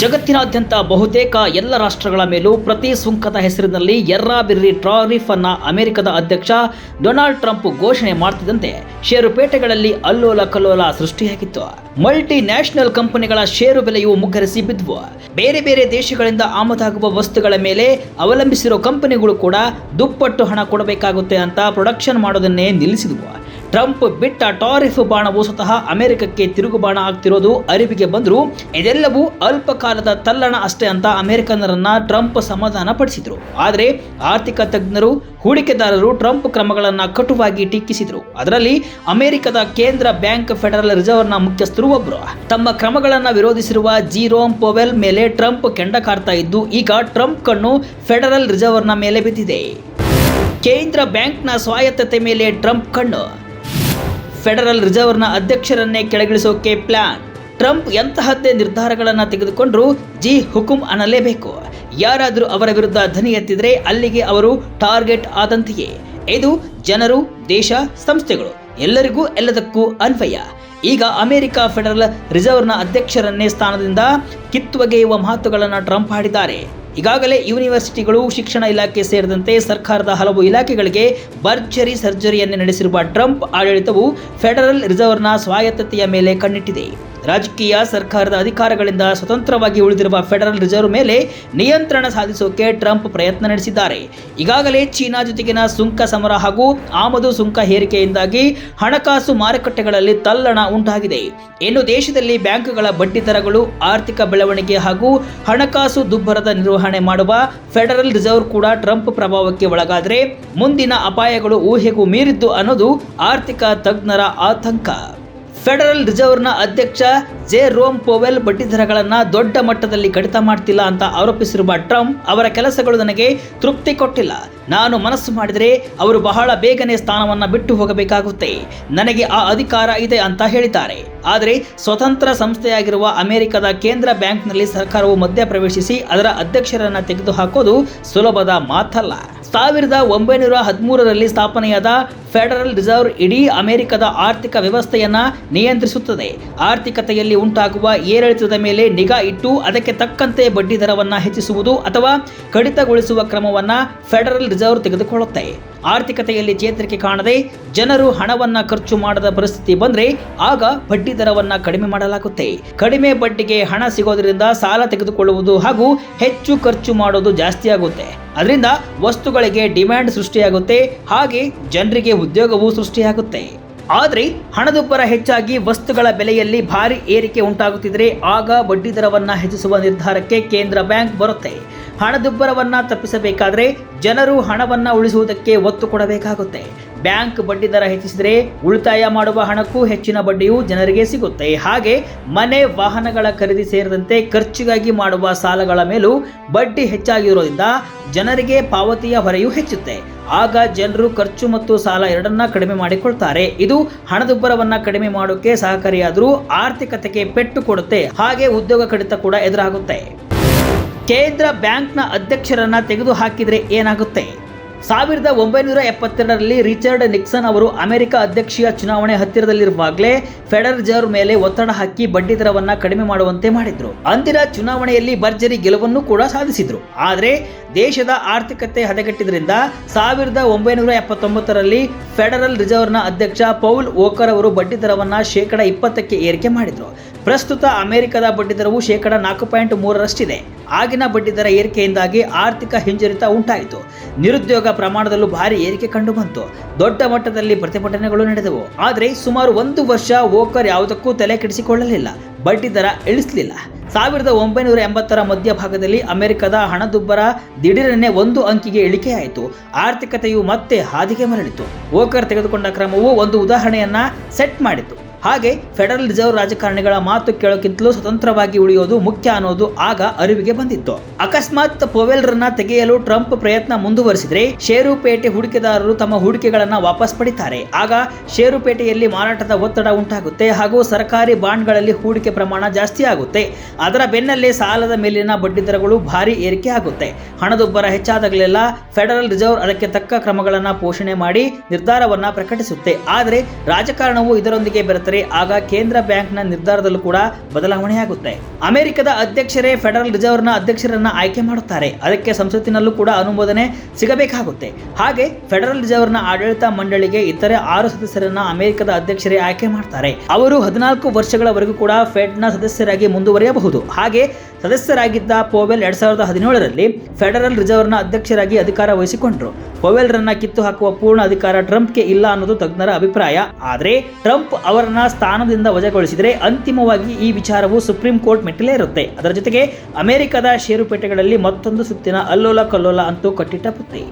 ಜಗತ್ತಿನಾದ್ಯಂತ ಬಹುತೇಕ ಎಲ್ಲ ರಾಷ್ಟ್ರಗಳ ಮೇಲೂ ಪ್ರತಿ ಸುಂಕದ ಹೆಸರಿನಲ್ಲಿ ಎರ್ರಾಬಿರ್ರಿ ಟ್ರಾರಿಫ್ ಅನ್ನ ಅಮೆರಿಕದ ಅಧ್ಯಕ್ಷ ಡೊನಾಲ್ಡ್ ಟ್ರಂಪ್ ಘೋಷಣೆ ಮಾಡ್ತಿದ್ದಂತೆ ಷೇರುಪೇಟೆಗಳಲ್ಲಿ ಅಲ್ಲೋಲ ಕಲ್ಲೋಲ ಸೃಷ್ಟಿಯಾಗಿತ್ತು ಮಲ್ಟಿ ನ್ಯಾಷನಲ್ ಕಂಪನಿಗಳ ಷೇರು ಬೆಲೆಯು ಮುಗ್ಗರಿಸಿ ಬಿದ್ವು. ಬೇರೆ ಬೇರೆ ದೇಶಗಳಿಂದ ಆಮದಾಗುವ ವಸ್ತುಗಳ ಮೇಲೆ ಅವಲಂಬಿಸಿರೋ ಕಂಪನಿಗಳು ಕೂಡ ದುಪ್ಪಟ್ಟು ಹಣ ಕೊಡಬೇಕಾಗುತ್ತೆ ಅಂತ ಪ್ರೊಡಕ್ಷನ್ ಮಾಡೋದನ್ನೇ ನಿಲ್ಲಿಸಿದ್ವು. ಟ್ರಂಪ್ ಬಿಟ್ಟ ಟಾರಿಫ್ ಬಾಣವು ಸ್ವತಃ ಅಮೆರಿಕಕ್ಕೆ ತಿರುಗುಬಾಣ ಆಗ್ತಿರೋದು ಅರಿವಿಗೆ ಬಂದರೂ. ಇದೆಲ್ಲವೂ ಅಲ್ಪಕಾಲದ ತಲ್ಲಣ ಅಷ್ಟೇ ಅಂತ ಅಮೆರಿಕನ್ನರನ್ನ ಟ್ರಂಪ್ ಸಮಾಧಾನ ಪಡಿಸಿದ್ರು. ಆದರೆ ಆರ್ಥಿಕ ತಜ್ಞರು, ಹೂಡಿಕೆದಾರರು ಟ್ರಂಪ್ ಕ್ರಮಗಳನ್ನು ಕಟುವಾಗಿ ಟೀಕಿಸಿದರು. ಅದರಲ್ಲಿ ಅಮೆರಿಕದ ಕೇಂದ್ರ ಬ್ಯಾಂಕ್ ಫೆಡರಲ್ ರಿಸರ್ವ್ನ ಮುಖ್ಯಸ್ಥರು ಒಬ್ಬರು ತಮ್ಮ ಕ್ರಮಗಳನ್ನು ವಿರೋಧಿಸಿರುವ ಜೀರೋಮ್ ಪೊವೆಲ್ ಮೇಲೆ ಟ್ರಂಪ್ ಕೆಂಡ ಕಾರ್ತಾ ಇದ್ದು, ಈಗ ಟ್ರಂಪ್ ಕಣ್ಣು ಫೆಡರಲ್ ರಿಸರ್ವ್ನ ಮೇಲೆ ಬಿದ್ದಿದೆ. ಕೇಂದ್ರ ಬ್ಯಾಂಕ್ನ ಸ್ವಾಯತ್ತತೆ ಮೇಲೆ ಟ್ರಂಪ್ ಕಣ್ಣು. ಫೆಡರಲ್ ರಿಸರ್ವ್ನ ಅಧ್ಯಕ್ಷರನ್ನೇ ಕೆಳಗಿಳಿಸೋಕೆ ಪ್ಲಾನ್. ಟ್ರಂಪ್ ಎಂತಹದ್ದೇ ನಿರ್ಧಾರಗಳನ್ನು ತೆಗೆದುಕೊಂಡ್ರು ಜಿ ಹುಕುಂ ಅನ್ನಲೇಬೇಕು. ಯಾರಾದರೂ ಅವರ ವಿರುದ್ಧ ಧ್ವನಿ ಎತ್ತಿದರೆ ಅಲ್ಲಿಗೆ ಅವರು ಟಾರ್ಗೆಟ್ ಆದಂತೆಯೇ. ಇದು ಜನರು, ದೇಶ, ಸಂಸ್ಥೆಗಳು, ಎಲ್ಲರಿಗೂ ಎಲ್ಲದಕ್ಕೂ ಅನ್ವಯ. ಈಗ ಅಮೆರಿಕ ಫೆಡರಲ್ ರಿಸರ್ವ್ನ ಅಧ್ಯಕ್ಷರನ್ನೇ ಸ್ಥಾನದಿಂದ ಕಿತ್ತೊಗೆಯುವ ಮಾತುಗಳನ್ನು ಟ್ರಂಪ್ ಆಡಿದ್ದಾರೆ ಈಗಾಗಲೇ ಯೂನಿವರ್ಸಿಟಿಗಳು, ಶಿಕ್ಷಣ ಇಲಾಖೆ ಸೇರಿದಂತೆ ಸರ್ಕಾರದ ಹಲವು ಇಲಾಖೆಗಳಿಗೆ ಭರ್ಜರಿ ಸರ್ಜರಿಯನ್ನು ನಡೆಸಿರುವ ಟ್ರಂಪ್ ಆಡಳಿತವು ಫೆಡರಲ್ ರಿಸರ್ವ್ನ ಸ್ವಾಯತ್ತತೆಯ ಮೇಲೆ ಕಣ್ಣಿಟ್ಟಿದೆ. ರಾಜಕೀಯ ಸರ್ಕಾರದ ಅಧಿಕಾರಗಳಿಂದ ಸ್ವತಂತ್ರವಾಗಿ ಉಳಿದಿರುವ ಫೆಡರಲ್ ರಿಸರ್ವ್ ಮೇಲೆ ನಿಯಂತ್ರಣ ಸಾಧಿಸೋಕೆ ಟ್ರಂಪ್ ಪ್ರಯತ್ನ ನಡೆಸಿದ್ದಾರೆ. ಈಗಾಗಲೇ ಚೀನಾ ಜೊತೆಗಿನ ಸುಂಕ ಸಮರ ಹಾಗೂ ಆಮದು ಸುಂಕ ಹೇರಿಕೆಯಿಂದಾಗಿ ಹಣಕಾಸು ಮಾರುಕಟ್ಟೆಗಳಲ್ಲಿ ತಲ್ಲಣ ಉಂಟಾಗಿದೆ. ಇನ್ನು ದೇಶದಲ್ಲಿ ಬ್ಯಾಂಕ್ಗಳ ಬಡ್ಡಿದರಗಳು ಆರ್ಥಿಕ ಬೆಳವಣಿಗೆ ಹಾಗೂ ಹಣಕಾಸು ದುಬ್ಬರದ ನಿರ್ವಹಣೆ ಮಾಡುವ ಫೆಡರಲ್ ರಿಸರ್ವ್ ಕೂಡ ಟ್ರಂಪ್ ಪ್ರಭಾವಕ್ಕೆ ಒಳಗಾದರೆ ಮುಂದಿನ ಅಪಾಯಗಳು ಊಹೆಗೂ ಮೀರಿದ್ದು ಅನ್ನೋದು ಆರ್ಥಿಕ ತಜ್ಞರ ಆತಂಕ. ಫೆಡರಲ್ ರಿಸರ್ವ್ನ ಅಧ್ಯಕ್ಷ ಜೆ. ರೋಮ್ ಪೋವೆಲ್ ಬಡ್ಡಿದರಗಳನ್ನು ದೊಡ್ಡ ಮಟ್ಟದಲ್ಲಿ ಕಡಿತ ಮಾಡ್ತಿಲ್ಲ ಅಂತ ಆರೋಪಿಸಿರುವ ಟ್ರಂಪ್ ಅವರ ಕೆಲಸಗಳು ನನಗೆ ತೃಪ್ತಿ ಕೊಟ್ಟಿಲ್ಲ. ನಾನು ಮನಸ್ಸು ಮಾಡಿದರೆ ಅವರು ಬಹಳ ಬೇಗನೆ ಸ್ಥಾನವನ್ನು ಬಿಟ್ಟು ಹೋಗಬೇಕಾಗುತ್ತೆ. ನನಗೆ ಆ ಅಧಿಕಾರ ಇದೆ ಅಂತ ಹೇಳಿದ್ದಾರೆ. ಆದರೆ ಸ್ವತಂತ್ರ ಸಂಸ್ಥೆಯಾಗಿರುವ ಅಮೆರಿಕದ ಕೇಂದ್ರ ಬ್ಯಾಂಕ್ನಲ್ಲಿ ಸರ್ಕಾರವು ಮಧ್ಯಪ್ರವೇಶಿಸಿ ಅದರ ಅಧ್ಯಕ್ಷರನ್ನು ತೆಗೆದುಹಾಕೋದು ಸುಲಭದ ಮಾತಲ್ಲ. ಸಾವಿರದ ಒಂಬೈನೂರ ಹದಿಮೂರರಲ್ಲಿ ಸ್ಥಾಪನೆಯಾದ ಫೆಡರಲ್ ರಿಸರ್ವ್ ಇಡೀ ಅಮೆರಿಕದ ಆರ್ಥಿಕ ವ್ಯವಸ್ಥೆಯನ್ನ ನಿಯಂತ್ರಿಸುತ್ತದೆ. ಆರ್ಥಿಕತೆಯಲ್ಲಿ ಉಂಟಾಗುವ ಏರಿಳಿತದ ಮೇಲೆ ನಿಗಾ ಇಟ್ಟು ಅದಕ್ಕೆ ತಕ್ಕಂತೆ ಬಡ್ಡಿ ದರವನ್ನ ಹೆಚ್ಚಿಸುವುದು ಅಥವಾ ಕಡಿತಗೊಳಿಸುವ ಕ್ರಮವನ್ನ ಫೆಡರಲ್ ರಿಸರ್ವ್ ತೆಗೆದುಕೊಳ್ಳುತ್ತೆ. ಆರ್ಥಿಕತೆಯಲ್ಲಿ ಚೇತರಿಕೆ ಕಾಣದೆ ಜನರು ಹಣವನ್ನ ಖರ್ಚು ಮಾಡದ ಪರಿಸ್ಥಿತಿ ಬಂದ್ರೆ ಆಗ ಬಡ್ಡಿ ದರವನ್ನ ಕಡಿಮೆ ಮಾಡಲಾಗುತ್ತೆ. ಕಡಿಮೆ ಬಡ್ಡಿಗೆ ಹಣ ಸಿಗೋದ್ರಿಂದ ಸಾಲ ತೆಗೆದುಕೊಳ್ಳುವುದು ಹಾಗೂ ಹೆಚ್ಚು ಖರ್ಚು ಮಾಡೋದು ಜಾಸ್ತಿ ಆಗುತ್ತೆ. ಅದರಿಂದ ವಸ್ತುಗಳಿಗೆ ಡಿಮ್ಯಾಂಡ್ ಸೃಷ್ಟಿಯಾಗುತ್ತೆ, ಹಾಗೆ ಜನರಿಗೆ ಉದ್ಯೋಗವೂ ಸೃಷ್ಟಿಯಾಗುತ್ತೆ. ಆದರೆ ಹಣದುಬ್ಬರ ಹೆಚ್ಚಾಗಿ ವಸ್ತುಗಳ ಬೆಲೆಯಲ್ಲಿ ಭಾರಿ ಏರಿಕೆ ಉಂಟಾಗುತ್ತಿದ್ರೆ ಆಗ ಬಡ್ಡಿ ದರವನ್ನ ಹೆಚ್ಚಿಸುವ ನಿರ್ಧಾರಕ್ಕೆ ಕೇಂದ್ರ ಬ್ಯಾಂಕ್ ಬರುತ್ತೆ. ಹಣದುಬ್ಬರವನ್ನ ತಪ್ಪಿಸಬೇಕಾದರೆ ಜನರು ಹಣವನ್ನು ಉಳಿಸುವುದಕ್ಕೆ ಒತ್ತು ಕೊಡಬೇಕಾಗುತ್ತೆ. ಬ್ಯಾಂಕ್ ಬಡ್ಡಿ ದರ ಹೆಚ್ಚಿಸಿದರೆ ಉಳಿತಾಯ ಮಾಡುವ ಹಣಕ್ಕೂ ಹೆಚ್ಚಿನ ಬಡ್ಡಿಯು ಜನರಿಗೆ ಸಿಗುತ್ತೆ. ಹಾಗೆ ಮನೆ ವಾಹನಗಳ ಖರೀದಿ ಸೇರಿದಂತೆ ಖರ್ಚಿಗಾಗಿ ಮಾಡುವ ಸಾಲಗಳ ಮೇಲೂ ಬಡ್ಡಿ ಹೆಚ್ಚಾಗಿರೋದ್ರಿಂದ ಜನರಿಗೆ ಪಾವತಿಯ ಹೊರೆಯೂ ಹೆಚ್ಚುತ್ತೆ. ಆಗ ಜನರು ಖರ್ಚು ಮತ್ತು ಸಾಲ ಎರಡನ್ನ ಕಡಿಮೆ ಮಾಡಿಕೊಳ್ತಾರೆ. ಇದು ಹಣದುಬ್ಬರವನ್ನ ಕಡಿಮೆ ಮಾಡೋಕೆ ಸಹಕಾರಿಯಾದರೂ ಆರ್ಥಿಕತೆಗೆ ಪೆಟ್ಟು ಕೊಡುತ್ತೆ. ಹಾಗೆ ಉದ್ಯೋಗ ಕಡಿತ ಕೂಡ ಎದುರಾಗುತ್ತೆ. ಕೇಂದ್ರ ಬ್ಯಾಂಕ್ನ ಅಧ್ಯಕ್ಷರನ್ನ ತೆಗೆದು ಹಾಕಿದ್ರೆ ಏನಾಗುತ್ತೆ? ಸಾವಿರದ ಒಂಬೈನೂರ ಎಪ್ಪತ್ತೆರಡರಲ್ಲಿ ರಿಚರ್ಡ್ ನಿಕ್ಸನ್ ಅವರು ಅಮೆರಿಕ ಅಧ್ಯಕ್ಷೀಯ ಚುನಾವಣೆ ಹತ್ತಿರದಲ್ಲಿರುವಾಗಲೇ ಫೆಡರಲ್ ರಿಸರ್ವ್ ಮೇಲೆ ಒತ್ತಡ ಹಾಕಿ ಬಡ್ಡಿ ದರವನ್ನ ಕಡಿಮೆ ಮಾಡುವಂತೆ ಮಾಡಿದ್ರು. ಅಂದಿನ ಚುನಾವಣೆಯಲ್ಲಿ ಭರ್ಜರಿ ಗೆಲುವನ್ನು ಕೂಡ ಸಾಧಿಸಿದ್ರು. ಆದರೆ ದೇಶದ ಆರ್ಥಿಕತೆ ಹದಗೆಟ್ಟಿದ್ದರಿಂದ ಸಾವಿರದ ಒಂಬೈನೂರ ಎಪ್ಪತ್ತೊಂಬತ್ತರಲ್ಲಿ ಫೆಡರಲ್ ರಿಸರ್ವ್ನ ಅಧ್ಯಕ್ಷ ಪೌಲ್ ಓಕರ್ ಅವರು ಬಡ್ಡಿ ದರವನ್ನ ಶೇಕಡ ಇಪ್ಪತ್ತಕ್ಕೆ ಏರಿಕೆ ಮಾಡಿದರು. ಪ್ರಸ್ತುತ ಅಮೆರಿಕದ ಬಡ್ಡಿದರವು ಶೇಕಡ ನಾಲ್ಕು ಪಾಯಿಂಟ್ ಮೂರರಷ್ಟಿದೆ. ಆಗಿನ ಬಡ್ಡಿದರ ಏರಿಕೆಯಿಂದಾಗಿ ಆರ್ಥಿಕ ಹಿಂಜರಿತ ಉಂಟಾಯಿತು. ನಿರುದ್ಯೋಗ ಪ್ರಮಾಣದಲ್ಲೂ ಭಾರಿ ಏರಿಕೆ ಕಂಡುಬಂತು. ದೊಡ್ಡ ಮಟ್ಟದಲ್ಲಿ ಪ್ರತಿಭಟನೆಗಳು ನಡೆದವು. ಆದರೆ ಸುಮಾರು ಒಂದು ವರ್ಷ ವೋಕರ್ ಯಾವುದಕ್ಕೂ ತಲೆ ಕೆಡಿಸಿಕೊಳ್ಳಲಿಲ್ಲ. ಬಡ್ಡಿ ದರ ಇಳಿಸಲಿಲ್ಲ. ಸಾವಿರದ ಒಂಬೈನೂರ ಎಂಬತ್ತರ ಮಧ್ಯಭಾಗದಲ್ಲಿ ಅಮೆರಿಕದ ಹಣದುಬ್ಬರ ದಿಢೀರನೆ ಒಂದು ಅಂಕಿಗೆ ಇಳಿಕೆಯಾಯಿತು. ಆರ್ಥಿಕತೆಯು ಮತ್ತೆ ಹಾದಿಗೆ ಮರಳಿತು. ವೋಕರ್ ತೆಗೆದುಕೊಂಡ ಕ್ರಮವು ಒಂದು ಉದಾಹರಣೆಯನ್ನ ಸೆಟ್ ಮಾಡಿತು. ಹಾಗೆ ಫೆಡರಲ್ ರಿಸರ್ವ್ ರಾಜಕಾರಣಿಗಳ ಮಾತು ಕೇಳೋಕ್ಕಿಂತಲೂ ಸ್ವತಂತ್ರವಾಗಿ ಉಳಿಯೋದು ಮುಖ್ಯ ಅನ್ನೋದು ಆಗ ಅರಿವಿಗೆ ಬಂದಿತ್ತು. ಅಕಸ್ಮಾತ್ ಪೊವೆಲ್ರನ್ನ ತೆಗೆಯಲು ಟ್ರಂಪ್ ಪ್ರಯತ್ನ ಮುಂದುವರಿಸಿದ್ರೆ ಷೇರುಪೇಟೆ ಹೂಡಿಕೆದಾರರು ತಮ್ಮ ಹೂಡಿಕೆಗಳನ್ನ ವಾಪಸ್ ಪಡಿತಾರೆ. ಆಗ ಷೇರುಪೇಟೆಯಲ್ಲಿ ಮಾರಾಟದ ಒತ್ತಡ ಉಂಟಾಗುತ್ತೆ ಹಾಗೂ ಸರ್ಕಾರಿ ಬಾಂಡ್ಗಳಲ್ಲಿ ಹೂಡಿಕೆ ಪ್ರಮಾಣ ಜಾಸ್ತಿ ಆಗುತ್ತೆ. ಅದರ ಬೆನ್ನಲ್ಲೇ ಸಾಲದ ಮೇಲಿನ ಬಡ್ಡಿ ದರಗಳು ಭಾರಿ ಏರಿಕೆ ಆಗುತ್ತೆ. ಹಣದುಬ್ಬರ ಹೆಚ್ಚಾದಾಗಲೆಲ್ಲ ಫೆಡರಲ್ ರಿಸರ್ವ್ ಅದಕ್ಕೆ ತಕ್ಕ ಕ್ರಮಗಳನ್ನು ಪೋಷಣೆ ಮಾಡಿ ನಿರ್ಧಾರವನ್ನ ಪ್ರಕಟಿಸುತ್ತೆ. ಆದರೆ ರಾಜಕಾರಣವು ಇದರೊಂದಿಗೆ ಬೆರೆತ ಮಾಡ್ತಾರೆ ಆಗ ಕೇಂದ್ರ ಬ್ಯಾಂಕ್ನ ನಿರ್ಧಾರದಲ್ಲೂ ಕೂಡ ಬದಲಾವಣೆಯಾಗುತ್ತೆ ಅಮೆರಿಕದ ಅಧ್ಯಕ್ಷರೇ ಫೆಡರಲ್ ರಿಸರ್ವ್ನ ಅಧ್ಯಕ್ಷರನ್ನ ಆಯ್ಕೆ ಮಾಡುತ್ತಾರೆ. ಅದಕ್ಕೆ ಸಂಸತ್ತಿನಲ್ಲೂ ಕೂಡ ಅನುಮೋದನೆ ಸಿಗಬೇಕಾಗುತ್ತೆ. ಹಾಗೆ ಫೆಡರಲ್ ರಿಸರ್ವ್ನ ಆಡಳಿತ ಮಂಡಳಿಗೆ ಇತರೆ ಆರು ಸದಸ್ಯರನ್ನ ಅಮೆರಿಕದ ಅಧ್ಯಕ್ಷರೇ ಆಯ್ಕೆ ಮಾಡ್ತಾರೆ. ಅವರು ಹದಿನಾಲ್ಕು ವರ್ಷಗಳವರೆಗೂ ಕೂಡ ಫೆಡ್ನ ಸದಸ್ಯರಾಗಿ ಮುಂದುವರಿಯಬಹುದು. ಹಾಗೆ ಸದಸ್ಯರಾಗಿದ್ದ ಪೋವೆಲ್ ಎರಡ್ ಸಾವಿರದ ಹದಿನೇಳರಲ್ಲಿ ಫೆಡರಲ್ ರಿಸರ್ವ್ನ ಅಧ್ಯಕ್ಷರಾಗಿ ಅಧಿಕಾರ ವಹಿಸಿಕೊಂಡರು. ಪೋವೆಲ್ರನ್ನ ಕಿತ್ತು ಹಾಕುವ ಪೂರ್ಣ ಅಧಿಕಾರ ಟ್ರಂಪ್ಗೆ ಇಲ್ಲ ಅನ್ನೋದು ತಜ್ಞರ ಅಭಿಪ್ರಾಯ. ಆದರೆ ಟ್ರಂಪ್ ಅವರನ್ನ ಸ್ಥಾನದಿಂದ ವಜಾಗೊಳಿಸಿದರೆ ಅಂತಿಮವಾಗಿ ಈ ವಿಚಾರವು ಸುಪ್ರೀಂ ಕೋರ್ಟ್ ಮೆಟ್ಟಿಲೇ ಇರುತ್ತೆ. ಅದರ ಜೊತೆಗೆ ಅಮೆರಿಕದ ಷೇರುಪೇಟೆಗಳಲ್ಲಿ ಮತ್ತೊಂದು ಸುತ್ತಿನ ಅಲ್ಲೋಲ ಕಲ್ಲೋಲ ಅಂತೂ ಕಟ್ಟಿಟ್ಟ ಬುತ್ತಿ